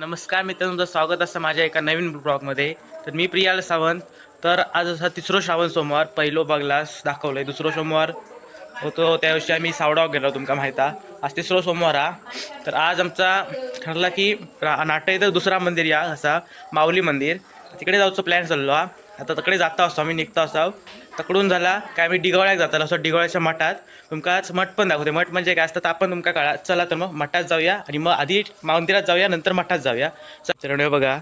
नमस्कार मित्रांनो तुमचं स्वागत असतं माझ्या एका नवीन ब्लॉगमध्ये. तर मी प्रियाल सावंत. तर आज असा तिसरो श्रावण सोमवार पहिलो बगलास दाखवलंय. दुसरो सोमवार होतो त्याविषयी आम्ही सावडाव गेलो तुमका माहिती आज तिसरो सोमवार हा. तर आज आमचा ठरला की नाट्य नाटक इथं दुसरा मंदिर या असा माऊली मंदिर. तिकडे जाऊचं प्लॅन चाललो हा. आता तिकडे जाता असतो आम्ही निघता असाव तकडून झाला काय मी डिगोळ्याक जातालो असं डिगोळ्याच्या मठात तुमका आज मठ पण दाखवते. मठ म्हणजे काय असतं तर आपण तुमका काळा चला तर मग मठात जाऊया आणि मग आधी मंदिरात जाऊया नंतर मठात जाऊया. चरण बघा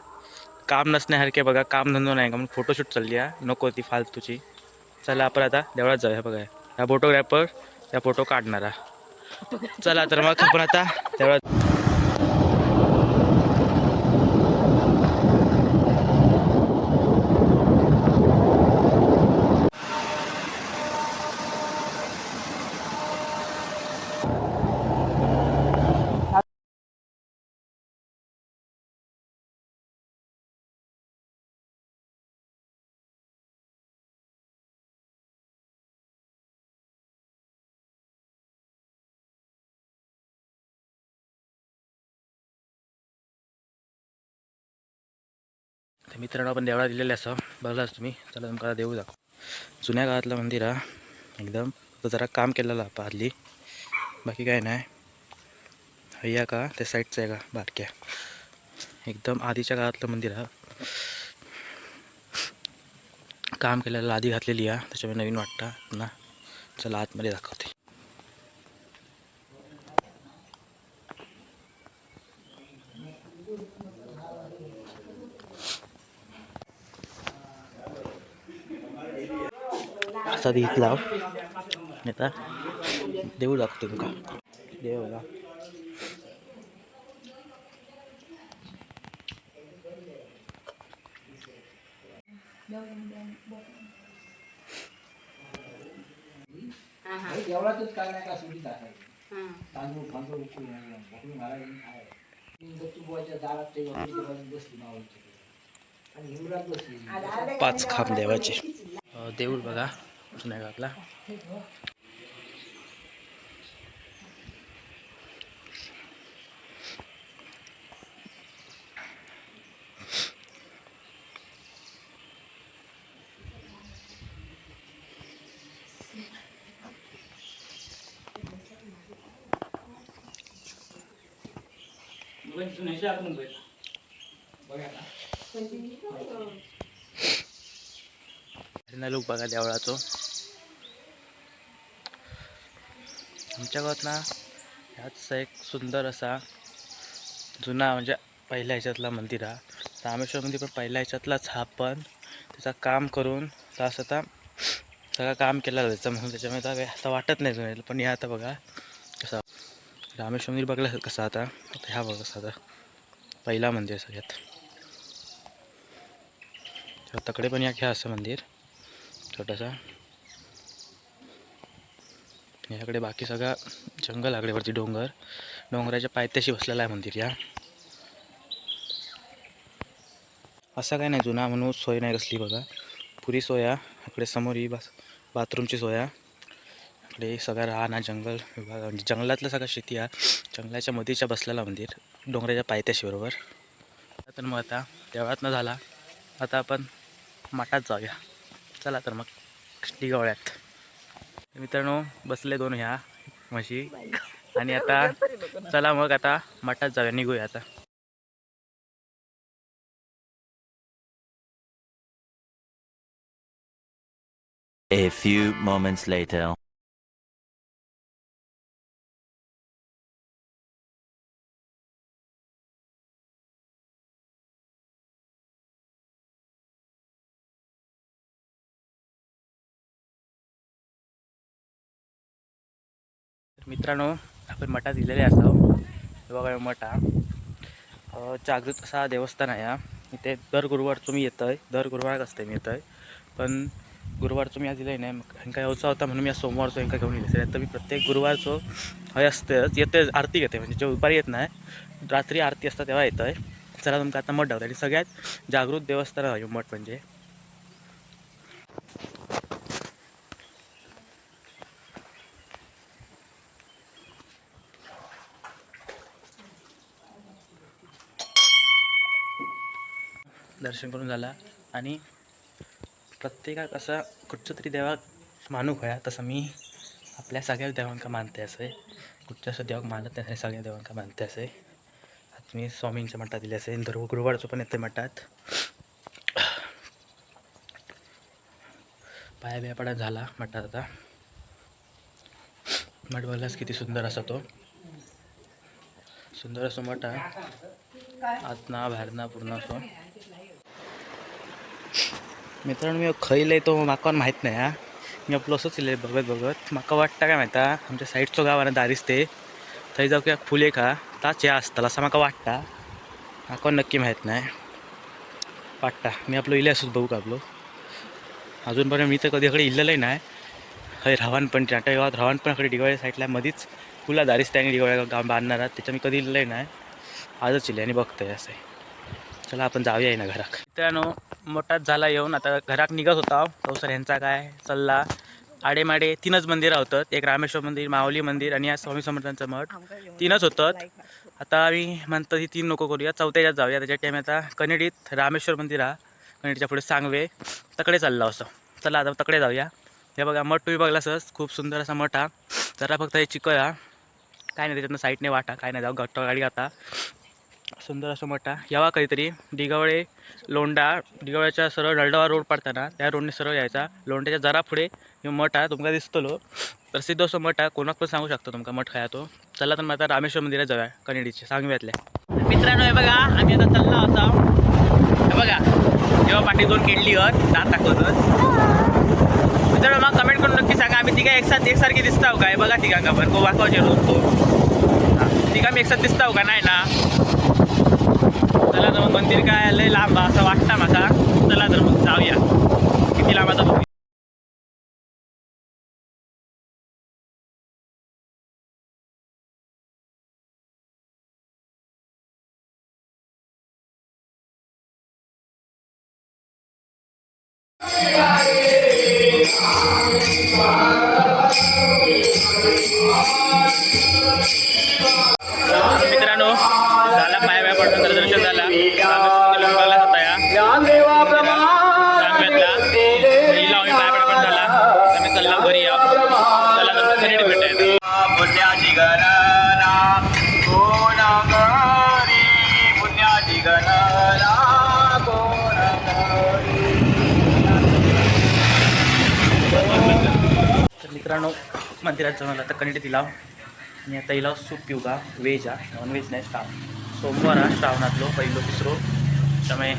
काम नसण्यासारखे बघा काम धंदो नाही का म्हणून फोटोशूट चालली आहे नको ती फालतूची. चला आपण आता देवळात जाऊया बघा. ह्या फोटोग्राफर त्या फोटो काढणारा. चला तर मग आपण आता देवळात मित्रांनो आपण देवळा दिलेले असं. बघलाच तुम्ही. चला तुमका देऊ दाखव. जुन्या काळातलं मंदिर हा. एकदम. तो जरा काम केलेलं आपण बाकी काय नाही. हय्या का? त्या साईडचं आहे का? बारक्या. एकदम आधीच्या काळातलं मंदिर हा. काम केलेलं आधी घातलेली आहे त्याच्यामुळे नवीन वाटतं ना. चला आतमध्ये दाखवते. असा दीप लाव आता देऊ लागतो तुमका. देव बघा एवढाच काय नाही का सुटी टाकायची तांदूळ फांदूळ उकळून दारात ते बसली आणि बसली. पाच खांब देवाचे. देऊळ बघा. जुन्या काळातला लोक बघा देवळाचं. आमच्या गावात ना ह्याच एक सुंदर असा जुना म्हणजे पहिल्या ह्याच्यातला मंदिर हा. रामेश्वर मंदिर पण पहिल्या ह्याच्यातलाच हा पण त्याचा काम करून तास आता सगळं काम केलं जायचं म्हणून त्याच्यामुळे आता आता वाटत नाही जुन्या पण या आता बघा कसं. रामेश्वर मंदिर बघलं कसं आता ह्या बघा कसं आता. पहिला मंदिर सगळ्यात. तकडे पण या घ्या असं मंदिर. छोटासा. याकडे बाकी सगळा जंगल आकडेवरती डोंगर. डोंगराच्या पायथ्याशी बसलेला आहे मंदिर या. असं काय नाही जुना म्हणून सोय नाही कसली बघा. पुरी सोया इकडे समोर ही बस बाथरूमची सोया. इकडे सगळं राहणा जंगल विभाग म्हणजे जंगलातलं सगळं शेती आहे. जंगलाच्या मधीच्या बसलेला मंदिर डोंगराच्या पायथ्याशी बरोबर. तर मग आता देवळात झाला. आता आपण मठात जाऊया. चला तर मग डिगावळ्यात मित्रांनो बसले दोन ह्या म्हशी. आणि आता चला मग आता मठात जाऊया निघूया आता. A few moments later. मित्रांनो आपण मठात दिलेले असावं हे बघा मठा मठ हा. जागृत असा देवस्थान आहे हा. इथे दर गुरुवारचं मी येतं आहे दर गुरुवाराक असते मी येतं आहे पण गुरुवारचं मी आज दिलं नाही ह्यांका यायचा होता म्हणून मी आज सोमवारचं ह्यांका घेऊन येते तर मी प्रत्येक गुरुवारचं हय असतेच येते आरती घेते. म्हणजे जे दुपारी येत नाही रात्री आरती असतात तेव्हा येतं आहे चला तुमका आता मठ दाखवते. आणि सगळ्यात जागृत देवस्थान आहे मठ म्हणजे. दर्शन करून झाला. आणि प्रत्येकाक असा कुठच्या तरी देवाक मानूक होया तसं मी आपल्या सगळ्या देवांका मानते असे कुठच्या असं देवाक मानत नाही सगळ्या देवांका मानते असे आता मी स्वामींच्या मठात दिले असे धर्म गुरुवारचं पण येते मठात पाया बियापडा झाला मठात आता. मठ बघलास किती सुंदर असा तो. सुंदर असो मठ आहे आतना बाहेरना पूर्ण असो. मित्रांनो मी खैल तो म्हाका माहीत नाही हा. मी आपलं असंच इले बघत बघत. म्हाका वाटतं काय माहिती आमच्या साईडचो गाव आहे ना दारिस ते. थंय जाऊ किंवा फुले खा ताच हे असताला असं म्हाका वाटता म्हाका नक्की माहीत नाही. वाटता. मी आपलं इले असूच बघू का आपलो? अजूनपर्यंत मी तर कधीकडे इकडे नाही हय रावण पण टाटा गावात रावण पण साईडला मधीच. फुला दारीस त्याने डिवाळ्या गाव बांधणार त्याच्या मी कधी इललंही नाही आजच इले आणि बघतोय असं चला आपण जाऊया ना घरात. मित्रांनो मोठाच झाला येऊन आता घरात निघत होता तो सर ह्यांचा काय सल्ला? आडेमाडे तीनच मंदिरं होतात एक रामेश्वर मंदिर माऊली मंदिर आणि या स्वामी समर्थांचं मठ. तीनच होतं. आता आम्ही म्हणतो ही तीन नको करूया. चौथ्याच्यात जाऊया. त्याच्या टाईम आता कनेडीत रामेश्वर मंदिर हा. कनेडीच्या पुढे सांगवे तकडे चालला असं. चला आता तकडे जाऊया. हे बघा मठ तुम्ही बघला सहज खूप सुंदर असा मठ हा. जरा फक्त हे चिकळ हा. काय नाही त्याच्यातनं साईडने वाटा. काय नाही जाऊ गट्टा गाडी आता. सुंदर असं मठ. यावा काहीतरी. डिगावळे लोंडा डिगावळ्याच्या सरळ डलडावा रोड पडताना त्या रोडने सरळ यायचा. लोंड्याच्या जरा पुढे हे मठ आहे तुमका दिसतलो. प्रसिद्ध असं मठ आहे. कोणाक पण सांगू शकतो तुमका मठ खाया तो. चला तर मग आता रामेश्वर मंदिरात जाऊया कनेडीचे सांगव्यातल्या मित्रांनो हे बघा आम्ही आता चाललो असा हे बघा जेव्हा पाठी दोन केडली हत दात दाखवत मित्रांनो मग कमेंट करून नक्की सांगा. आम्ही तिघा एकसाथ एकसारखी दिसताव काय बघा तिघांका पण को वाकवाचे रोज तो तिघा मी एकसाथ दिसताव का? नाही ना? चला तर मग मंदिर काय लय लांब असं वाटतं माझा चला तर मग जाऊया. किती लांब आता तर मित्रांनो मंदिरात जाऊन आला तर कनेडी दिला आणि आता हिला सूप पिऊ का? व्हेज हा. नॉनव्हेज नाही श्रावण सोमवार हा श्रावणातलो पहिलो तिसरो. त्यामुळे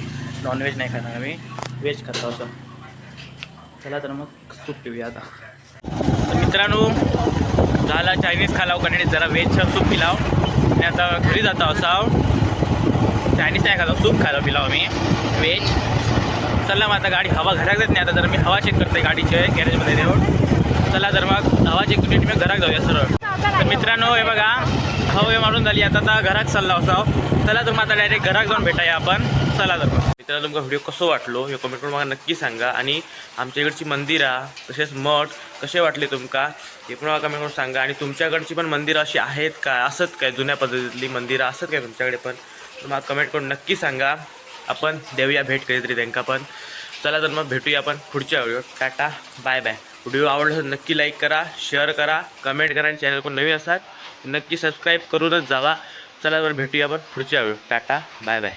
नॉनव्हेज नाही खाणार आम्ही. व्हेज खातो असं. चला तर मग सूप पिऊया आता. तर मित्रांनो झाला चायनीज खालाव कनेडीत जरा व्हेजचा सूप पिलाव. आणि आता घरी जाता असाव चायनीज नाही खातो सूप खायला पिलाव आम्ही. व्हेज चला मग आता गाडी हवा घरात देत नाही आता जर मी हवा चेक करते गाडीचे गॅरेजमध्ये देऊन चला तर मग हवा चेक करून मी घरात जाऊया सरळ. तर मित्रांनो हे बघा हवा मारून झाली आता आता घरात चालला होता चला तर मग आता डायरेक्ट घरात जाऊन भेटाया आपण. चला तर मग. मित्रांनो तुमचा व्हिडिओ कसं वाटलो हे कमेंट करून मला नक्की सांगा. आणि आमच्या इकडची मंदिरं तसेच मठ कसे वाटले तुमका हे पण मला कमेंट करून सांगा. आणि तुमच्याकडची पण मंदिरं अशी आहेत का? असत काय जुन्या पद्धतीतली मंदिरं असत काय तुमच्याकडे पण? तर मला कमेंट करून नक्की सांगा. आपण देऊया भेट कधीतरी त्यांना पण. चला तर मग भेटूया आपण पुढच्या video tata bye bye video आवडला तर नक्की लाईक करा शेअर करा कमेंट करा आणि चॅनल कोण नवीन असाल नक्की सबस्क्राईब करूनच जावा. चला तर भेटूया आपण पुढच्या व्हिडिओ टाटा बाय बाय